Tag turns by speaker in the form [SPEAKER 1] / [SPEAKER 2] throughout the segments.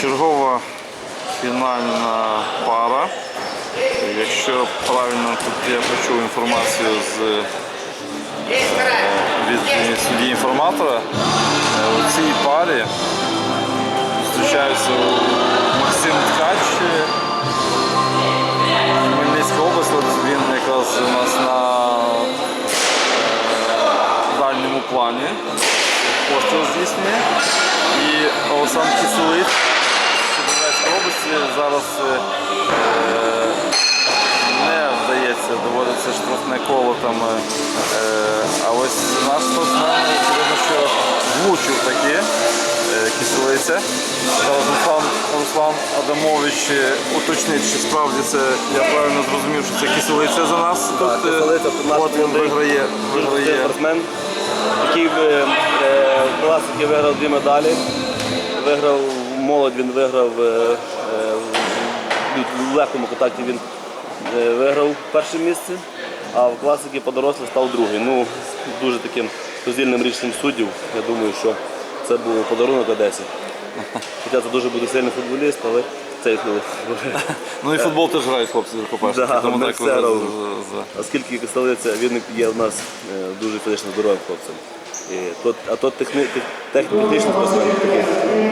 [SPEAKER 1] Чергова фінальна пара. Якщо правильно тут я почув інформацію з е, від судді інформатора, е, у цій парі зустрічаються Максим Ткач, е, Хмельницька область, він якраз у нас на дальньому плані постріл здійснює. І Олександр Киселит Чернівецької області зараз е, не вдається, доводиться штрафне коло там. е, е, А ось наш спортсмен, очевидно, що влучив таки е, киселиця. Зараз Руслан, Руслан Адамович е, уточнить, чи справді це, я правильно зрозумів, що це киселиця за нас. Тут, е,
[SPEAKER 2] Киселиця, тут наш
[SPEAKER 1] от він
[SPEAKER 2] молодий
[SPEAKER 1] виграє, виграє.
[SPEAKER 2] спортсмен, який в е, в класики виграв дві медалі. Виграв молодь, він виграв е, е, в легкому контакті він е, виграв перше місце, а в класики по дорослих став другий. Ну, дуже таким роздільним рішенням суддів. Я думаю, що це був подарунок Одесі. Хоча це дуже буде сильний футболіст, але цей
[SPEAKER 1] Ну і футбол теж грають хлопці за-
[SPEAKER 2] Оскільки столиця, він є в нас дуже фізично здоровим хлопцем. А тот техни, тех- технічний спортсмен такий.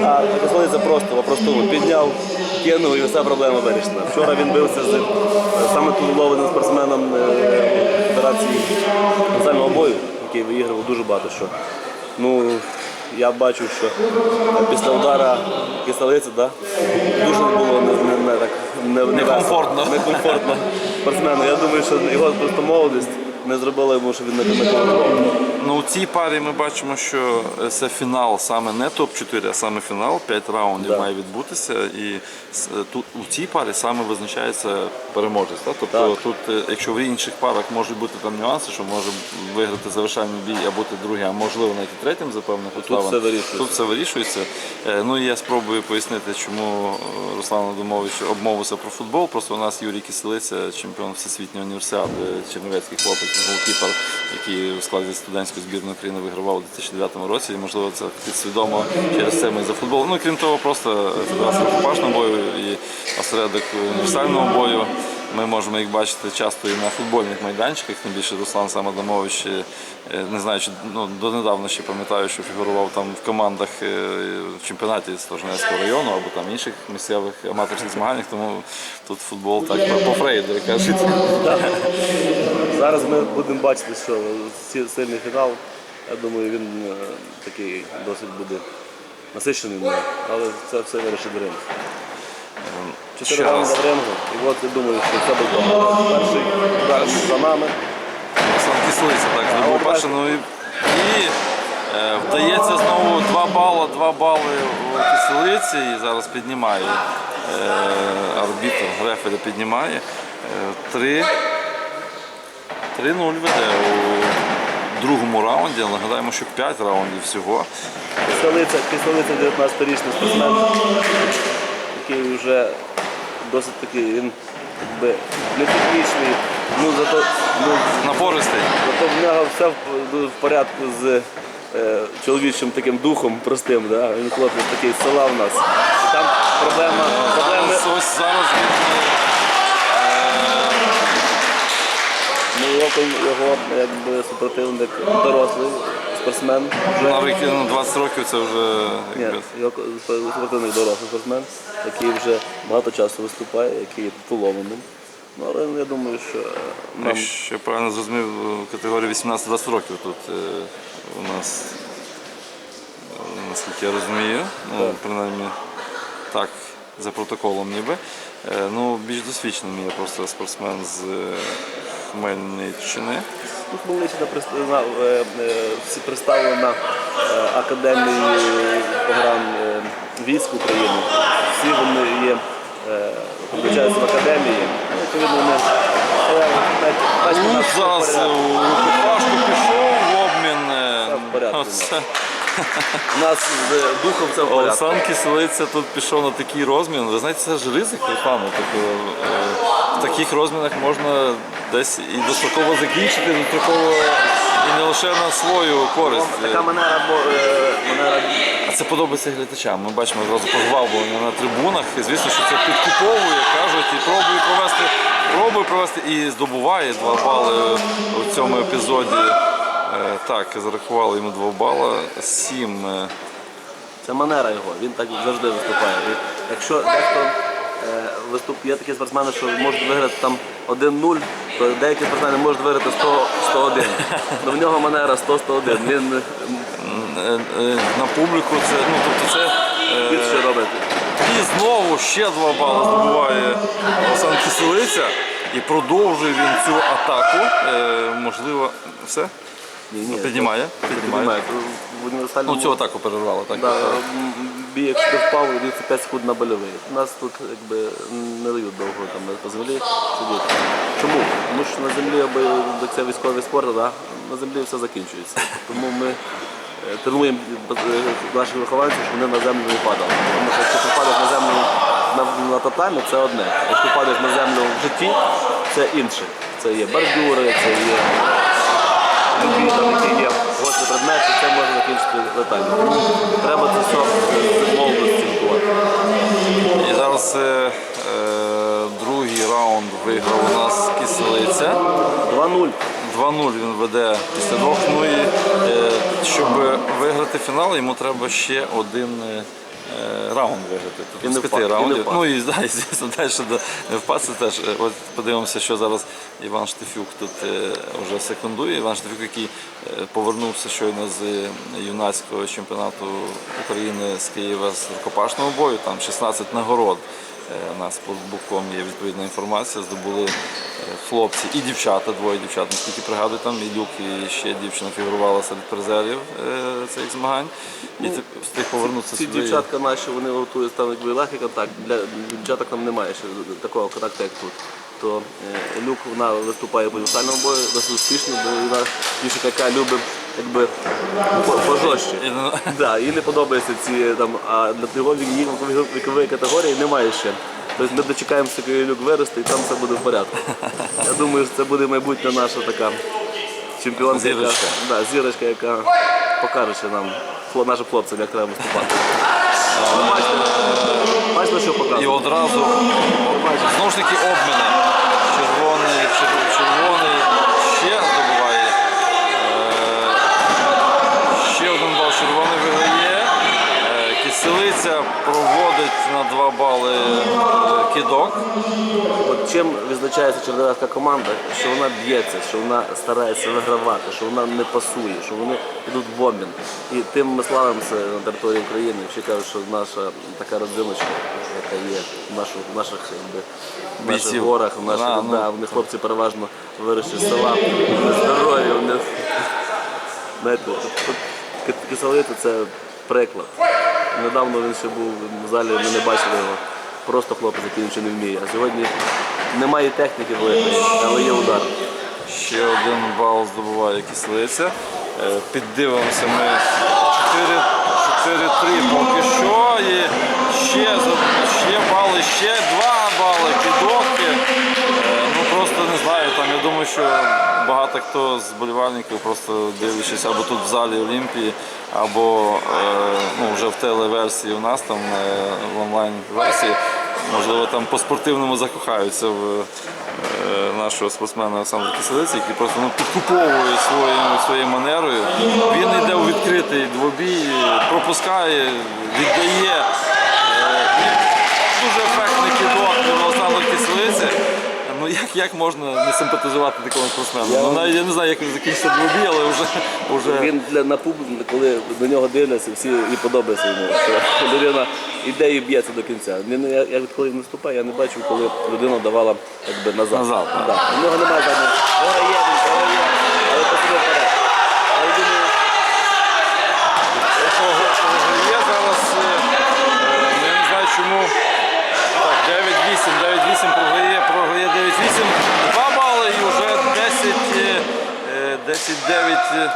[SPEAKER 2] А столиця просто по-простому підняв, кинув і вся проблема вирішена. Вчора він бився з саме титулованим спортсменом е, Федерації національного бою, який виіграв дуже багато що. Ну, я бачу, що після удара кислиці, да, дуже було не, не, не, так, не, не
[SPEAKER 1] Некомфортно.
[SPEAKER 2] некомфортно спортсмену. Я думаю, що його просто молодість не зробила йому, що він не коментував.
[SPEAKER 1] Ну, у цій парі ми бачимо, що це фінал саме не топ-4, а саме фінал. П'ять раундів
[SPEAKER 2] Да.
[SPEAKER 1] має відбутися. І тут у цій парі саме визначається переможець. Так? Тобто
[SPEAKER 2] Так.
[SPEAKER 1] тут, е, якщо в інших парах можуть бути там нюанси, що може виграти завершальний бій, а бути другий, а можливо навіть і третім за певних обставин.
[SPEAKER 2] все вирішується.
[SPEAKER 1] Тут все вирішується. Е, Ну і я спробую пояснити, чому е, Руслан Адамович обмовився про футбол. Просто у нас Юрій Киселиця, чемпіон всесвітньої універсіади, чернівецький хлопець, голкіпер, який у складі студентської збірної України вигравав у 2009 році. І можливо це підсвідомо через це ми за футбол. Ну крім того, просто федерація рукопашного бою і осередок універсального бою. Ми можемо їх бачити часто і на футбольних майданчиках, тим більше Руслан сам Адамович, е, е, не знаю, чи ну, донедавна ще пам'ятаю, що фігурував там в командах е, в чемпіонаті Сторожнецького району або там інших місцевих аматорських змаганнях, тому тут футбол так по- Фрейду, як кажуть.
[SPEAKER 2] Зараз ми будемо бачити, що сильний фінал. Я думаю, він такий досить буде насичений, але це все вирішить ринг. Чотири раунди в рингу, і от я думаю, що це буде. Перший удар за нами.
[SPEAKER 1] Руслан Кислиця так здобув перше. Ну і, і е, вдається знову два бали, два бали у Кислиці і зараз піднімає е, арбітр, рефері піднімає. Е, 3-0 веде у другому раунді. Нагадаємо, що 5 раундів всього.
[SPEAKER 2] Кислиця, Кислиця 19-річний спортсмен, який вже досить такий, він якби не технічний, ну зато, ну,
[SPEAKER 1] Напористий.
[SPEAKER 2] зато в нього все в, ну, в порядку з е, чоловічим таким духом простим. Да? Він хлопець такий з села в нас. Там проблема, проблеми,
[SPEAKER 1] Зараз, ось зараз він
[SPEAKER 2] ну, його, його якби, супротивник дорослий спортсмен. Вже.
[SPEAKER 1] на ну, 20 років це вже
[SPEAKER 2] Ні,
[SPEAKER 1] якби,
[SPEAKER 2] його супротивник дорослий спортсмен, який вже багато часу виступає, який є титулованим. Ну, але я думаю, що нам
[SPEAKER 1] Якщо я правильно зрозумів, категорія 18-20 років тут е, у нас, е, наскільки я розумію, ну, принаймні так, за протоколом ніби. Е, Ну, більш досвідченим є просто спортсмен з е, Хмельниччини.
[SPEAKER 2] Ну, Хмельниччина представлена, е, е, представлена е, академією програм військ України. Всі вони є, включаються в академії. Ну, відповідно, вони е, навіть, бачите, у
[SPEAKER 1] Тут
[SPEAKER 2] нас все в
[SPEAKER 1] зараз е,
[SPEAKER 2] порядку.
[SPEAKER 1] у рукопашку пішов в обмін.
[SPEAKER 2] в порядку у нас.
[SPEAKER 1] оце.
[SPEAKER 2] У нас з духом все в порядку.
[SPEAKER 1] Олександр Кислиця тут пішов на такий розмін. Ви знаєте, це ж ризик реклами. Тобто, е, в таких розмінах можна десь і достроково закінчити, достроково і не лише на свою користь.
[SPEAKER 2] Така манера, е, манера
[SPEAKER 1] це подобається глядачам. Ми бачимо одразу пожвавлення на трибунах. І звісно, що це підкуповує, кажуть, і пробує провести, пробує провести і здобуває два бали у цьому епізоді. Е, Так, зарахували йому два бали. Сім. е,
[SPEAKER 2] Це манера його, він так завжди виступає. Якщо дехто виступ, є такі спортсмени, що можуть виграти там 1-0, то деякі спортсмени можуть виграти 100-101. Ну в нього манера 100-101. Він
[SPEAKER 1] е, е, На публіку це, ну, тобто це е,
[SPEAKER 2] більше робить.
[SPEAKER 1] І знову ще два бали здобуває Олександр Киселиця. І продовжує він цю атаку. Е, можливо, все?
[SPEAKER 2] Ні, ні,
[SPEAKER 1] Піднімає? Піднімає.
[SPEAKER 2] піднімає.
[SPEAKER 1] Ну, цю атаку перервало, так?
[SPEAKER 2] Да, бій, якщо ти впав, він 5 секунд на больовий. Нас тут якби не дають довго там по землі сидіти. Чому? Тому що на землі аби це військовий спорт, да? на землі все закінчується. Тому ми е, тренуємо е, наших вихованців, щоб вони на землю не падали. Тому що якщо ти падаєш на землю на, на татамі, це одне. Якщо ти падаєш на землю в житті, це інше. Це є бордюри, це є любі там, є гострі предмети, це може закінчити летально. Треба це все цінкувати.
[SPEAKER 1] І зараз е, е, другий раунд виграв у нас Киселиця.
[SPEAKER 2] 2-0.
[SPEAKER 1] 2-0 він веде після двох. Ну і е, щоб виграти фінал, йому треба ще один раунд виграти.
[SPEAKER 2] І
[SPEAKER 1] Тобто з п'яти раундів. Ну і, да, і звісно, далі до впасти теж. Е, От подивимося, що зараз Іван Штефюк тут е, вже секундує. Іван Штефюк, який е, повернувся щойно з е, юнацького чемпіонату України з Києва з рукопашного бою. Там 16 нагород. Е, У нас під буквом є відповідна інформація. Здобули е, хлопці і дівчата, двоє дівчат, наскільки пригадую, там і Люк, і ще дівчина фігурувала серед призерів е, цих змагань. І ти встиг повернутися
[SPEAKER 2] Ці
[SPEAKER 1] сюди.
[SPEAKER 2] дівчатка наші, вони готують там якби легкий контакт. Для дівчаток там немає ще такого контакту, як тут. То е, Люк вона виступає по універсальному бою досить успішно, бо вона дівчинка, яка любить якби по- пожорстче.
[SPEAKER 1] Ну,
[SPEAKER 2] Да, їй не подобаються ці там, а для його її вікової категорії немає ще. Тобто ми дочекаємося, коли люк виросте, і там все буде в порядку. Я думаю, що це буде майбутня наша така чемпіонка, яка,
[SPEAKER 1] Зірочка.
[SPEAKER 2] да, зірочка, яка покаже нам, нашим хлопцям, як треба виступати. Бачите, що
[SPEAKER 1] і одразу знову ж таки обміни. Проводить на 2 бали е, кидок.
[SPEAKER 2] От чим відзначається чернівецька команда, що вона б'ється, що вона старається вигравати, що вона не пасує, що вони йдуть в обмін. І тим ми славимося на території України. Всі кажуть, що наша така родзиночка, яка є в наших, в наших, в наших горах, в наших,
[SPEAKER 1] Да, ну.
[SPEAKER 2] да, вони хлопці переважно вирощі з села, вони здорові, вони знаєте, Кисалити це приклад. Недавно він ще був в залі, ми не бачили його. Просто хлопець, який нічого не вміє. А сьогодні немає техніки великої, але є удар.
[SPEAKER 1] Ще один бал здобуває кислиця. Е, Піддивимося ми 4 4-3 поки що. І ще, ще бали, ще 2 бали підовки. Просто не знаю, там я думаю, що багато хто з болівальників просто дивлячись або тут в залі Олімпії, або е, ну, вже в телеверсії у нас там е, в онлайн-версії. Можливо, там по спортивному закохаються в е, нашого спортсмена Олександра Киселиці, який просто ну, підкуповує своєю, своєю манерою. Він йде у відкритий двобій, пропускає, віддає. Е, і дуже ефектний кидок від Олександра Киселиці. Ну як, як можна не симпатизувати такому спортсмену? Ну, навіть я не знаю, як він закінчиться двобій, але вже, вже
[SPEAKER 2] Він для на публіку, коли до нього дивляться, всі і подобається йому. Що людина іде і б'ється до кінця. Він, я, я коли він виступає, я не бачив, коли людина давала якби, назад.
[SPEAKER 1] Назад, так.
[SPEAKER 2] Да. У нього немає заднього. Виграє, він програє, але посуне вперед. А я думаю,
[SPEAKER 1] Є зараз, е, е, я не знаю чому. Так, 9-8, 9-8 програє, програє 39 е,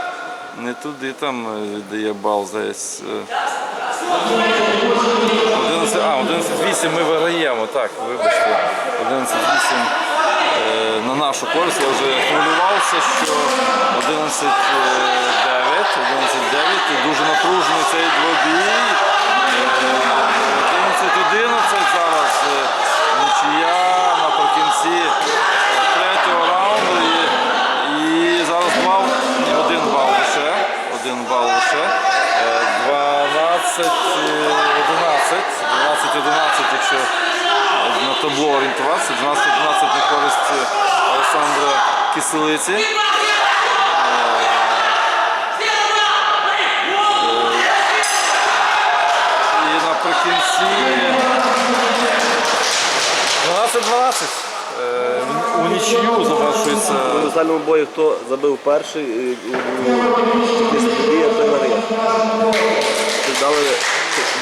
[SPEAKER 1] не туди там, е, де бал зараз. Е. 11-8 ми виграємо, так, вибачте. 11-8 на нашу користь. Я вже хвилювався, що 11-9, 11-9, дуже напружений цей двобій. 11-11 зараз нічия наприкінці третього раунду. І зараз бал, один бал лише. Один бал лише. Е, 12 11 12-11, якщо на табло орієнтуватися, 12-11 на користь Олександра Киселиці. Е, І наприкінці 12-12. Е, нічию завершується.
[SPEAKER 2] В універсальному бою хто забив перший, і у- події, той виграє. Дали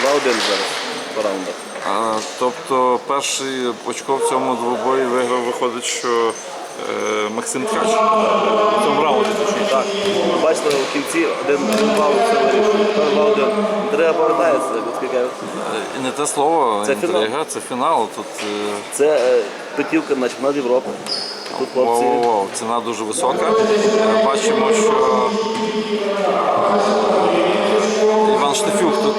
[SPEAKER 2] 2-1 зараз по раундах.
[SPEAKER 1] А, тобто перший очко в цьому двобої виграв, виходить, що е, Максим Ткач. В цьому раунді.
[SPEAKER 2] Так, бачите, в кінці один бал все вирішує. Тепер 2-1. Інтрига повертається, оскільки
[SPEAKER 1] Е, не те слово,
[SPEAKER 2] Це фінал.
[SPEAKER 1] інтрига, це фінал. Тут е,
[SPEAKER 2] це е, путівка на чемпіонат Європи. Тут хлопці.
[SPEAKER 1] Ціна дуже висока. Е, Бачимо, що е, Іван Штефюк тут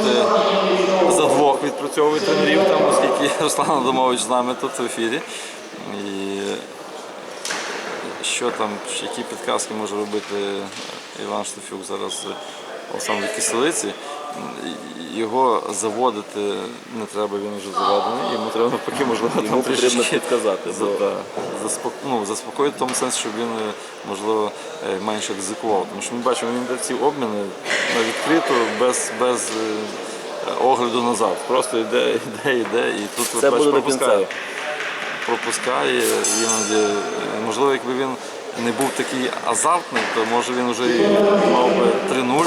[SPEAKER 1] е, за двох відпрацьовує тренерів, там, оскільки Руслан Адамович з нами тут в ефірі. І що там, які підказки може робити Іван Штефюк зараз Олександру Киселиці. Його заводити не треба, він вже заведений. Йому треба навпаки, можливо,
[SPEAKER 2] Йому
[SPEAKER 1] там
[SPEAKER 2] потрібно підказати,
[SPEAKER 1] за-
[SPEAKER 2] бо-
[SPEAKER 1] заспок... ну, заспокоїти в тому сенсі, щоб він е, можливо е, менше ризикував. Тому що ми бачимо, він ці обміни на відкрито, без, без е, огляду назад. Просто йде, йде, йде і тут
[SPEAKER 2] Це буде
[SPEAKER 1] пропускає. Пропускає іноді. Можливо, якби він не був такий азартний, то може він вже і мав би 3-0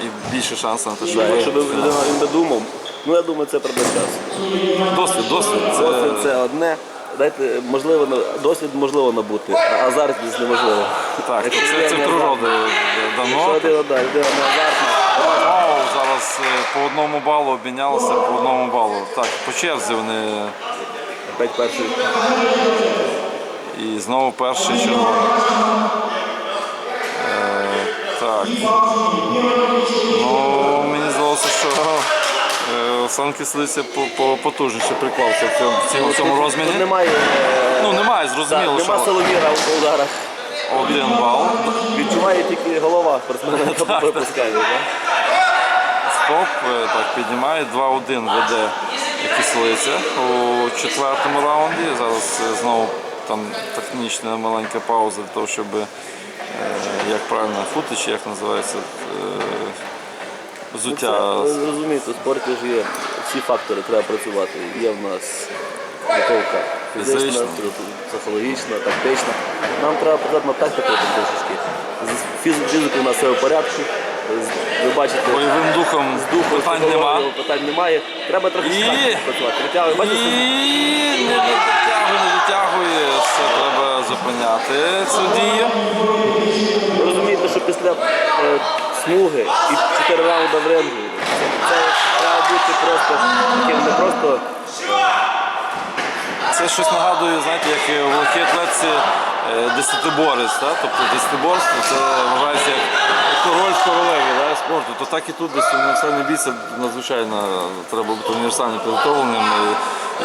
[SPEAKER 1] і, і більше шансів на те,
[SPEAKER 2] Да, якщо б людина він би думав, ну я думаю, це проблем часу.
[SPEAKER 1] Досвід, досвід. Це,
[SPEAKER 2] Досвід це одне. Дайте, можливо, на- досвід можливо набути, а азартність неможливо.
[SPEAKER 1] так,
[SPEAKER 2] Якщо
[SPEAKER 1] це, це природи
[SPEAKER 2] Якщо
[SPEAKER 1] дано.
[SPEAKER 2] людина, да, людина не азартна,
[SPEAKER 1] Вау, зараз е, по одному балу обмінялися по одному балу. Так, по черзі вони
[SPEAKER 2] опять перший.
[SPEAKER 1] І знову перший червоний. Е, так. Ну, мені здалося, що е, Олександр Кислиця по- по- потужніше приклався в цьому, цьому- цьому розміні.
[SPEAKER 2] немає, е,
[SPEAKER 1] Ну, немає,
[SPEAKER 2] так,
[SPEAKER 1] зрозуміло,
[SPEAKER 2] нема
[SPEAKER 1] що
[SPEAKER 2] Соломіра в ударах.
[SPEAKER 1] один бал.
[SPEAKER 2] Відчуває тільки голова спортсмена, да?
[SPEAKER 1] Стоп, е, так, піднімає 2-1 веде кислиця у четвертому раунді. Зараз знову там технічна маленька пауза для того, щоб е, як правильно фути, чи як називається е, взуття.
[SPEAKER 2] Ви розумієте, у спорті ж є всі фактори, треба працювати. Є в нас готовка фізична, психологічна, тактична. Нам треба працювати над тактикою трошечки. З фіз- фізикою у нас все в порядку. Ви бачите,
[SPEAKER 1] Бойовим духом
[SPEAKER 2] з духом
[SPEAKER 1] питань
[SPEAKER 2] з
[SPEAKER 1] нема.
[SPEAKER 2] питань немає. Треба трохи
[SPEAKER 1] І-
[SPEAKER 2] тактику працювати. Бачите,
[SPEAKER 1] дотягує, не дотягує. Все треба зупиняти цю дію.
[SPEAKER 2] ви розумієте, що після е, смуги і 4 раунди в рингу, це, треба бути просто таким не просто
[SPEAKER 1] Це щось нагадує, знаєте, як в легкій атлетці е, десятиборець, да? тобто десятиборство це вважається як король в королеві да, спорту, то так і тут десь універсальний бій це надзвичайно треба бути універсально підготовленим і,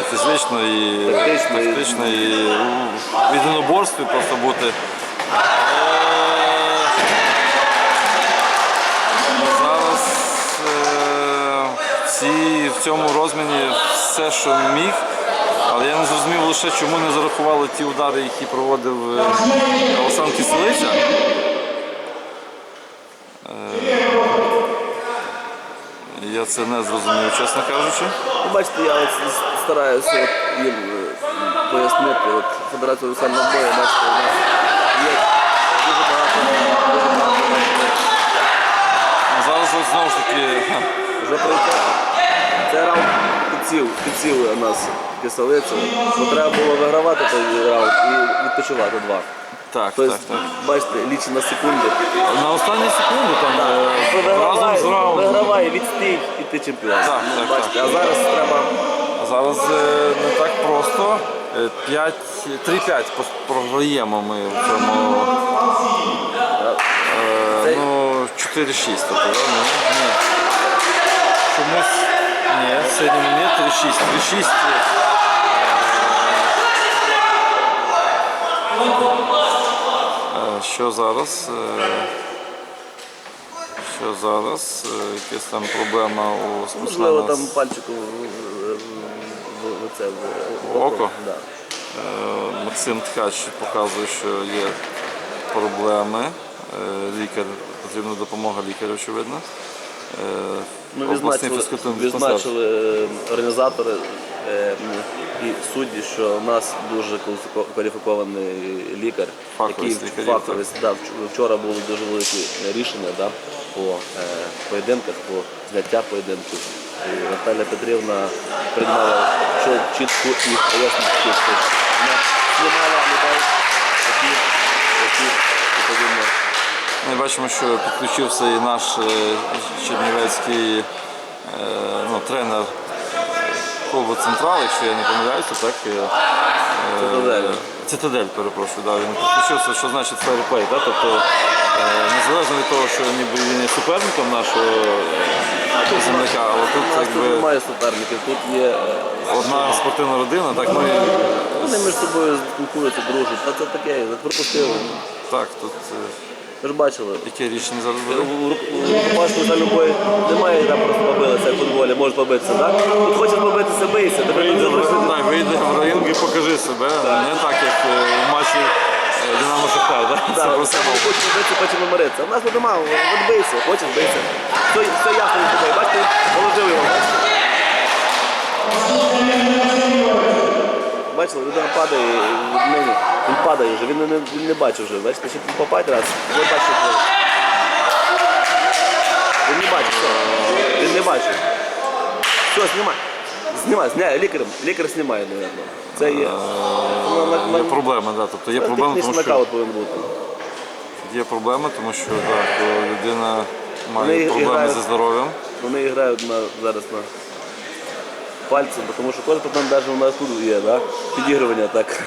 [SPEAKER 1] і фізично, і
[SPEAKER 2] Тактично, і-
[SPEAKER 1] в єдиноборстві просто бути. Е, Зараз е, ці, в цьому розміні все, що міг. Але я не зрозумів лише, чому не зарахували ті удари, які проводив е, Олександр Киселиця. Я це не зрозумів, чесно кажучи.
[SPEAKER 2] Ну, бачите, я от стараюся от їм е, пояснити. От Федерація Русланного бою, бачите, у нас є дуже багато, дуже багато
[SPEAKER 1] Зараз от знову ж таки
[SPEAKER 2] вже пройти. Це раунд підсів, підсів у нас киселицю. Треба було вигравати той раунд і відпочивати два.
[SPEAKER 1] Так,
[SPEAKER 2] Тобто,
[SPEAKER 1] так, так.
[SPEAKER 2] бачите, лічі на секунди.
[SPEAKER 1] На останні секунди там е, разом
[SPEAKER 2] Виграває,
[SPEAKER 1] з раундом.
[SPEAKER 2] виграває відстій і ти чемпіон.
[SPEAKER 1] Так,
[SPEAKER 2] Ну,
[SPEAKER 1] так,
[SPEAKER 2] бачите,
[SPEAKER 1] так.
[SPEAKER 2] а зараз треба.
[SPEAKER 1] А зараз е, не так просто. Е, 5, 3-5 пос- програємо ми в цьому. Е,
[SPEAKER 2] Це-
[SPEAKER 1] ну, 4-6, тобто, да? ну, ні. Чомусь. Ні, в середньому ні, 3-6. 3-6. Що зараз? Е, Що зараз? Е, Якась там проблема у спортсмена.
[SPEAKER 2] Можливо, там пальчиком в, це, в,
[SPEAKER 1] В око?
[SPEAKER 2] Да.
[SPEAKER 1] Е, Максим Ткач показує, що є проблеми. Лікар, потрібна допомога лікаря, очевидно.
[SPEAKER 2] Ми відзначили, відзначили організатори і судді, що у нас дуже кваліфікований лікар,
[SPEAKER 1] Фаховість
[SPEAKER 2] який
[SPEAKER 1] лікарів,
[SPEAKER 2] да, вчора були дуже великі рішення да, по е, поєдинках, по зняття поєдинків. І Наталя Петрівна приймала чіт- чітку і поясню чітко. Вона знімала людей, які, які відповідно.
[SPEAKER 1] Ми бачимо, що підключився і наш е, чернівецький е, ну, тренер клубу Централ, якщо я не помиляюся, так? е,
[SPEAKER 2] Цитадель.
[SPEAKER 1] Цитадель, перепрошую, да, він підключився, що значить фейерплей, так? Тобто е, незалежно від того, що ніби він є суперником нашого е, земляка, але тут
[SPEAKER 2] У нас тут немає суперників, тут є
[SPEAKER 1] одна спортивна родина, так ми
[SPEAKER 2] Вони між собою спілкуються, дружать. Та це таке, пропустили.
[SPEAKER 1] так, тут
[SPEAKER 2] Ви ж бачили.
[SPEAKER 1] яке рішення зараз буде?
[SPEAKER 2] рукопашку за любої немає там просто побилися, в футболі, можеш побитися, так? Тут хочеш побитися, бийся. Тебе тут
[SPEAKER 1] в- да, вийде в ринг і покажи себе. Не так, як е, в матчі е, Динамо Шахтар, да? Це
[SPEAKER 2] Так,
[SPEAKER 1] просто
[SPEAKER 2] хочеш побитися, потім миритися. У нас тут немає, от бийся, хочеш бийся. Все, все ясно з тобою, бачите, положив його. Бачили, людина падає, і нині він падає вже, він не, він не бачив вже. Бачите, ще попасть раз, не бачив. вже. Він не бачив, все. Він не бачив. Все, знімай. Знімай, знімай, лікарем. Лікар знімає, мабуть. Це є. Ну, на- на-
[SPEAKER 1] Є проблеми, да. Тобто є проблеми,
[SPEAKER 2] Технічний
[SPEAKER 1] тому що
[SPEAKER 2] нокаут повинен бути.
[SPEAKER 1] є проблеми, тому що да, коли людина
[SPEAKER 2] Вони
[SPEAKER 1] має проблеми
[SPEAKER 2] грають-
[SPEAKER 1] зі здоров'ям.
[SPEAKER 2] Вони грають на, зараз на пальці, бо тому що кожен там навіть у нас тут є, да? підігрування так.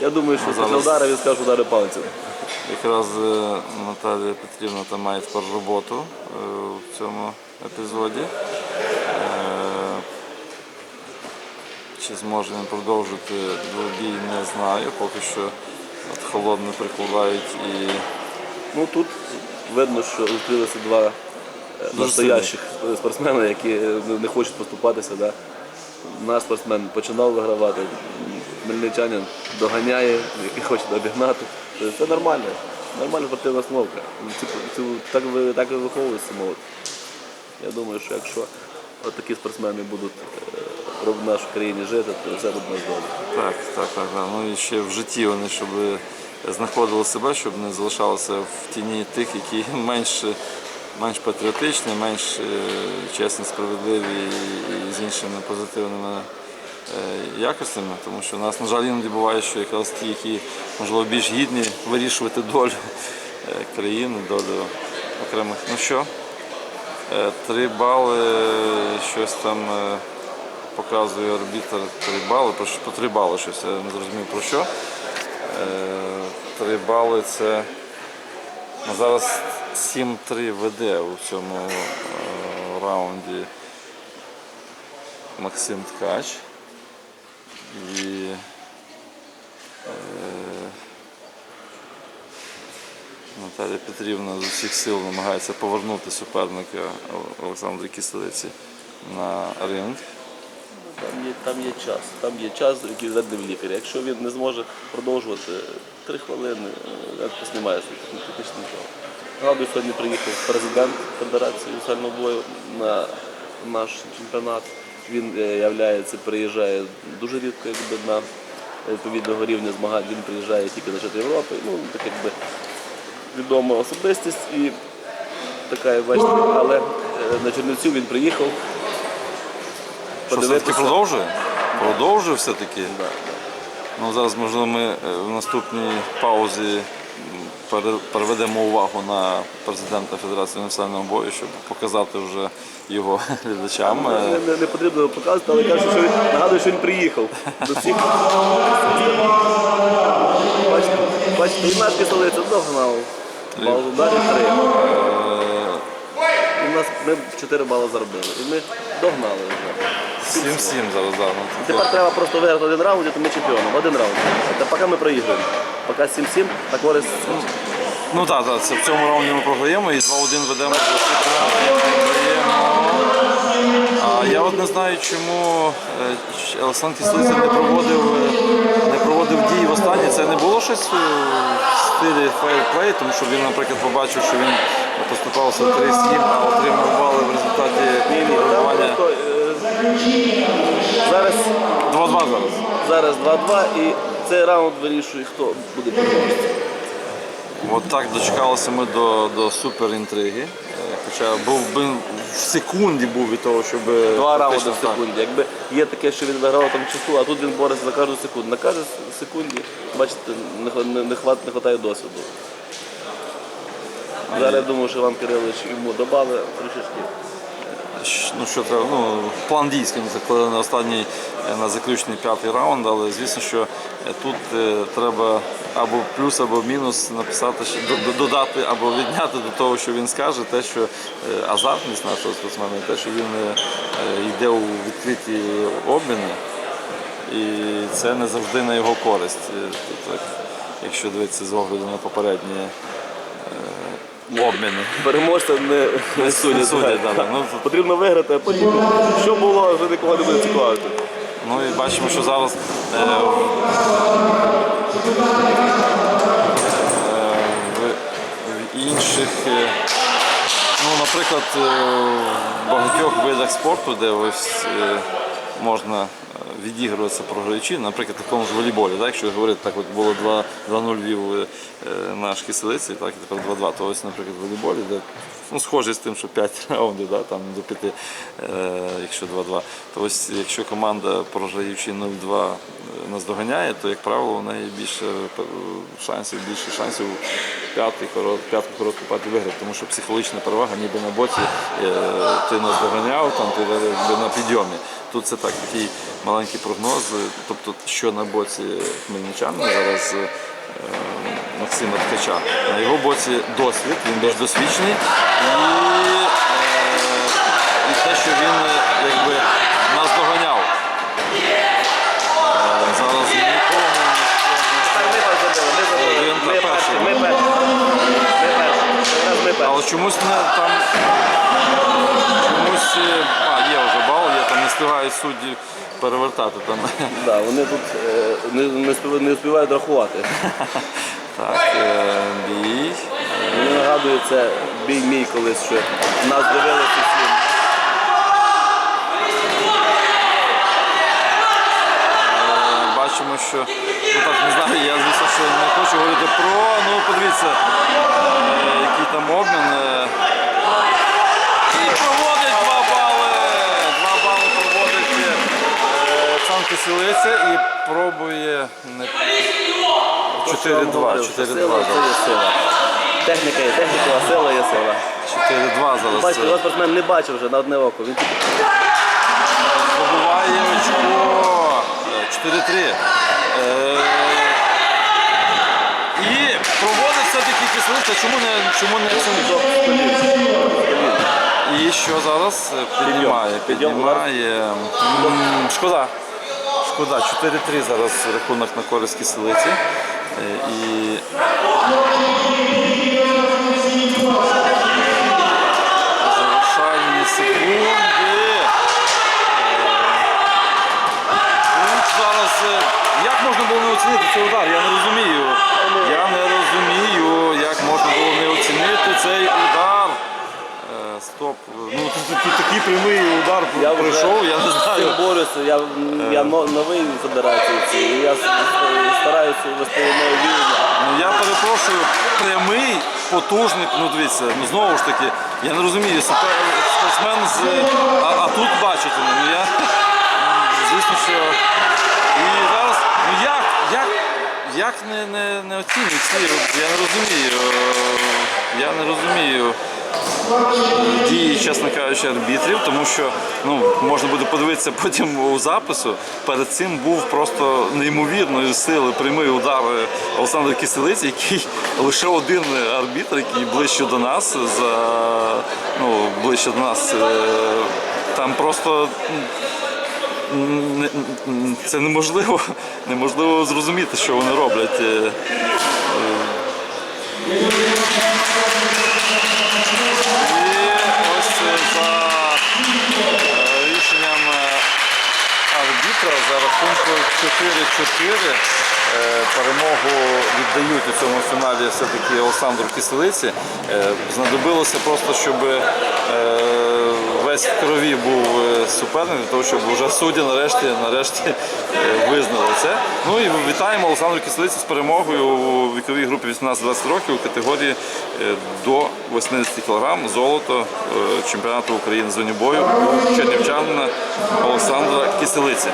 [SPEAKER 2] Я думаю, що після удару він скаже удари пальцем.
[SPEAKER 1] Якраз е, Наталія Петрівна там має роботу е, в цьому епізоді. Е, Чи зможе він продовжити двобій, не знаю. Поки що от холодно прикладають і
[SPEAKER 2] Ну тут видно, що зустрілися два настоящих спортсмени, які не- хочуть поступатися. Да? Наш спортсмен починав вигравати, мельничанин доганяє, який хоче обігнати. Це нормально, нормальна спортивна. Ці- ці- Так, так і виховується молодь. Я думаю, що якщо от такі спортсмени будуть е, в нашій країні жити, то все буде нас добре.
[SPEAKER 1] Так, так, так, так. Ну і ще в житті вони, щоб знаходили себе, щоб не залишалися в тіні тих, які менш, менш патріотичні, менш е, чесні, справедливі і, з іншими позитивними е, якостями. Тому що у нас, на жаль, іноді буває, що якраз ті, які можливо більш гідні вирішувати долю е, країни, долю окремих. Ну що, три бали, щось там. показує арбітр 3 бали, по 3 бали щось, я не зрозумів про що. 3 бали це ну, зараз 7-3 веде у цьому е, раунді Максим Ткач. І е, Наталія Петрівна з усіх сил намагається повернути суперника Олександрі Киселиці на ринг.
[SPEAKER 2] Там є, там є час. Там є час, який відведений в лікаря. Якщо він не зможе продовжувати три хвилини, е, я технічний нокаут. Нагадую, сьогодні приїхав президент Федерації сального бою на наш чемпіонат. Він е, являється, приїжджає дуже рідко, якби на відповідного рівня змагань. Він приїжджає тільки на чемпіонат Європи. Ну, так якби відома особистість і така, бачите, але е, на Чернівців він приїхав.
[SPEAKER 1] Що все-таки продовжує? Продовжує все-таки.
[SPEAKER 2] Да, да.
[SPEAKER 1] Ну, зараз, можливо, ми е, в наступній паузі переведемо увагу на президента Федерації універсального бою, щоб показати вже його глядачам. Е,
[SPEAKER 2] Не, не, не потрібно показувати, але кажуть, що він нагадує, що він приїхав до всіх. Бачите, бачите, столиця догнав. Бал ударів три. І в нас ми 4 бали заробили. І ми догнали вже.
[SPEAKER 1] 7-7 зараз да, ну.
[SPEAKER 2] Тепер треба просто виграти один раунд, і то ми чемпіоном. Один раунд. Та поки ми проіграємо. Поки 7-7, на користь.
[SPEAKER 1] Ну так, так, це в цьому раунді ми програємо і 2-1 ведемо до програємо. А я от не знаю, чому е, Олександр Кислиця не проводив, е, не проводив дії в останній. Це не було щось в стилі фейрплей, тому що він, наприклад, побачив, що він поступався 3-7, а отримав бали в результаті
[SPEAKER 2] Ні, ні, там
[SPEAKER 1] вибивання.
[SPEAKER 2] просто, е, зараз
[SPEAKER 1] 2-2 зараз.
[SPEAKER 2] Зараз 2-2 і цей раунд вирішує, хто буде переможцем.
[SPEAKER 1] От так дочекалися ми до, до суперінтриги. Е, Хоча був би в секунді був від того, щоб
[SPEAKER 2] Два раунди в секунді. Якби є таке, що він виграв там часу, а тут він бореться за кожну секунду. На кожній секунді, бачите, не, хва- не, не, хват, не хватає досвіду. Зараз я думаю, що Іван Кирилович йому додали трішечки.
[SPEAKER 1] Ну що треба, ну план дій, скажімо, так, на останній е, на заключний п'ятий раунд, але звісно, що е, тут е, треба або плюс, або мінус написати, додати або відняти до того, що він скаже, те, що азартність нашого спортсмена, те, що він йде у відкриті обміни, і це не завжди на його користь. Якщо дивитися з огляду на попередні е.
[SPEAKER 2] Переможця не, не судять.
[SPEAKER 1] судять, да, да. Ну,
[SPEAKER 2] Потрібно виграти, а потім що було, вже нікого не буде цікавити.
[SPEAKER 1] Ну і бачимо, що зараз е, в, в інших, е, ну, наприклад, е, в багатьох видах спорту, де ось е, можна е, відігруватися програючи, наприклад, в такому ж волейболі, так, якщо говорити, так от було 2 2-0 вів е, наш киселиці, так, і тепер 2-2, то ось, наприклад, в волейболі, де ну, схоже з тим, що 5 раундів, да, там до 5, е, якщо 2-2, то ось якщо команда програючи 0-2 е, наздоганяє, то, як правило, у неї більше шансів, більше шансів п'ятий п'ятку коротку пати виграти, тому що психологічна перевага ніби на боці е, ти наздоганяв, там ти якби на підйомі. Тут це так такий маленький прогноз, е, тобто що на боці хмельничанина зараз. е, Максима Ткача. На його боці досвід, він більш досвідчений і, е, і те, що він е, якби чомусь не там чомусь е, а, є вже бал, є там не встигаю судді перевертати там.
[SPEAKER 2] Да, вони тут е, не, не, спів- не успівають рахувати.
[SPEAKER 1] Так, е, бій.
[SPEAKER 2] Мені нагадує це бій мій колись, що нас дивилися всі.
[SPEAKER 1] Бачимо, що ну так не знаю, я звісно, що не хочу говорити про. Ну подивіться, е, який там обмін. е. І проводить два бали. Два бали проводить е, Цан Киселиця і пробує 4-2. 4-2.
[SPEAKER 2] Сила це
[SPEAKER 1] зараз.
[SPEAKER 2] є сила. Техніка є техніка, а сила є сила.
[SPEAKER 1] 4-2 зараз.
[SPEAKER 2] Бачите, його спортсмен не бачив вже на одне око. Він тільки
[SPEAKER 1] очко. Е, 4-3. Е, І проводить все-таки кислиця. Чому не чому не? І що зараз піднімає? Піднімає. Шкода. Шкода. 4-3 зараз рахунок на користь кислиці. Е, І як можна було не оцінити цей удар? Я не розумію. Я не розумію, як можна було не оцінити цей удар. Е, Стоп. Ну тут, тут такий прямий удар
[SPEAKER 2] Я вже
[SPEAKER 1] пройшов, я не
[SPEAKER 2] з цим
[SPEAKER 1] знаю.
[SPEAKER 2] борюся, я, я но- новий в федерації цій, і я с- с- стараюся вести новий рівень.
[SPEAKER 1] Ну я перепрошую, прямий, потужний. Ну дивіться, ну знову ж таки, я не розумію, супер- спортсмен з. А, а тут бачите, ну я. Звісно, що. І зараз, ну як, як, як не, не, не оцінюю слів, я не розумію. Я не розумію дії, чесно кажучи, арбітрів, тому що ну, можна буде подивитися потім у запису. Перед цим був просто неймовірної сили прямий удар Олександра Киселиці, який лише один арбітр, який ближче до нас, за, ну, ближче до нас. е, Там просто м, це неможливо, неможливо зрозуміти, що вони роблять. Е, е, за е, рахунком 4-4 е, перемогу віддають у цьому фіналі все-таки Олександру Киселиці. Е, Знадобилося просто, щоб е, весь в крові був е, суперник, для того, щоб вже судді нарешті, нарешті е, визнали це. Ну і вітаємо Олександру Киселиці з перемогою у віковій групі 18-20 років у категорії е, до 80 кг золото е, чемпіонату України з бою чернівчанина Олександра Киселиці.